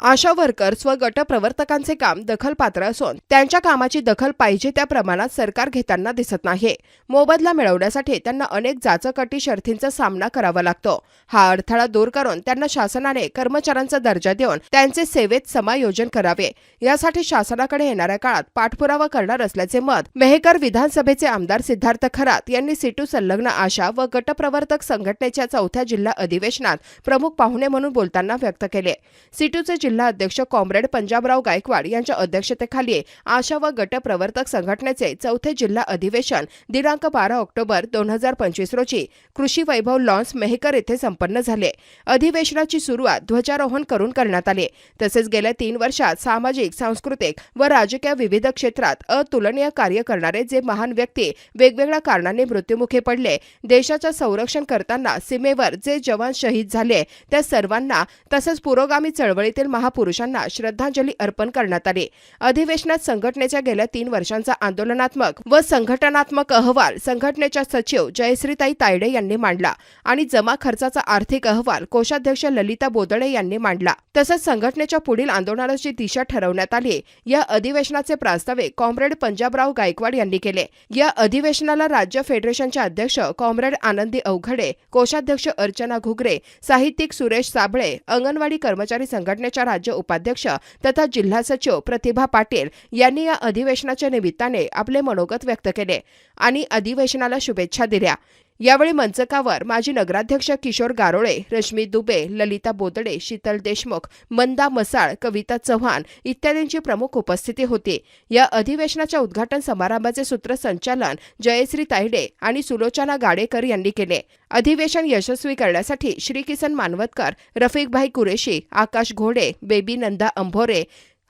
आशा workers व गटप्रवर्तकांचे काम दखलपात्र असून त्यांच्या कामाची दखल पाहिजे त्या प्रमाणात सरकार घेताना दिसत नाही. मोबदला मिळवण्यासाठी त्यांना अनेक जाचकटी शर्थींचा सामना करावा लागतो. हा अडथळा दूर करून त्यांना शासनाने कर्मचाऱ्यांचा दर्जा देऊन त्यांचे सेवेत समायोजन करावे. यासाठी शासनाकडे येणाऱ्या काळात पाठपुरावा करणार असल्याचे मत मेहकर विधानसभेचे आमदार सिद्धार्थ खरात यांनी सिटू संलग्न आशा व गटप्रवर्तक संघटनेच्या चौथ्या जिल्हा अधिवेशनात प्रमुख पाहुणे म्हणून बोलताना व्यक्त केले. सिटूचे जिल्हा अध्यक्ष कॉम्रेड पंजाबराव गायकवाड यांच्या अध्यक्षतेखाली आशा व गट प्रवर्तक संघटनेचे चौथे जिल्हा अधिवेशन दिनांक बारा ऑक्टोबर दोन हजार पंचवीस रोजी कृषी वैभव लॉन्स मेहकर येथे संपन्न झाले. अधिवेशनाची सुरुवात ध्वजारोहण करून करण्यात आली. तसेच गेल्या तीन वर्षात सामाजिक सांस्कृतिक व राजकीय विविध क्षेत्रात अतुलनीय कार्य करणारे जे महान व्यक्ती वेगवेगळ्या कारणाने मृत्युमुखी पडले देशाच्या संरक्षण करताना सीमेवर जे जवान शहीद झाले त्या सर्वांना तसंच पुरोगामी चळवळीतील महापुरुषांना श्रद्धांजली अर्पण करण्यात आली. अधिवेशनात संघटनेच्या गेल्या तीन वर्षांचा आंदोलनात्मक व संघटनात्मक अहवाल संघटनेच्या सचिव जयश्रीताई तायडे यांनी मांडला आणि जमा खर्चाचा आर्थिक अहवाल कोषाध्यक्ष ललिता बोदडे यांनी मांडला. तसंच संघटनेच्या पुढील आंदोलनाची दिशा ठरवण्यात आली. या अधिवेशनाचे प्रास्ताविक कॉम्रेड पंजाबराव गायकवाड यांनी केले. या अधिवेशनाला राज्य फेडरेशनचे अध्यक्ष कॉम्रेड आनंदी अवघडे कोषाध्यक्ष अर्चना घुगरे साहित्यिक सुरेश साबळे अंगणवाडी कर्मचारी संघटनेच्या राज्य उपाध्यक्ष तथा जिल्हा सचिव प्रतिभा पाटील यांनी या अधिवेशनाच्या निमित्ताने आपले मनोगत व्यक्त केले आणि अधिवेशनाला शुभेच्छा दिल्या. यावेळी मंचकावर माजी नगराध्यक्ष किशोर गारोळे रश्मी दुबे ललिता बोदडे शीतल देशमुख मंदा मसाळ कविता चव्हाण इत्यादींची प्रमुख उपस्थिती होती. या अधिवेशनाच्या उद्घाटन समारंभाचे सूत्रसंचालन जयश्री तायडे आणि सुलोचना गाडेकर यांनी केले. अधिवेशन यशस्वी करण्यासाठी श्री किसन मानवतकर रफिकभाई कुरेशी आकाश घोडे बेबी नंदा अंभोरे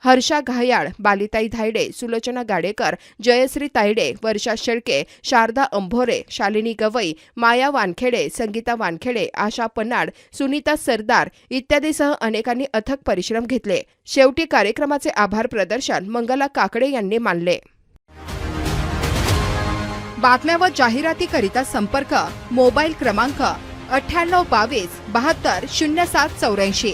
हर्षा घायाळ बालिताई धायडे सुलोचना गाडेकर जयश्री तायडे वर्षा शेळके शारदा अंभोरे शालिनी गवई माया वानखेडे संगीता वानखेडे आशा पन्नाड सुनीता सरदार इत्यादीसह अनेकांनी अथक परिश्रम घेतले. शेवटी कार्यक्रमाचे आभार प्रदर्शन मंगला काकडे यांनी मानले. बातम्या व जाहिरातीकरिता संपर्क मोबाईल क्रमांक अठ्ठ्याण्णव बावीस बहात्तर शून्य सात चौऱ्याऐंशी.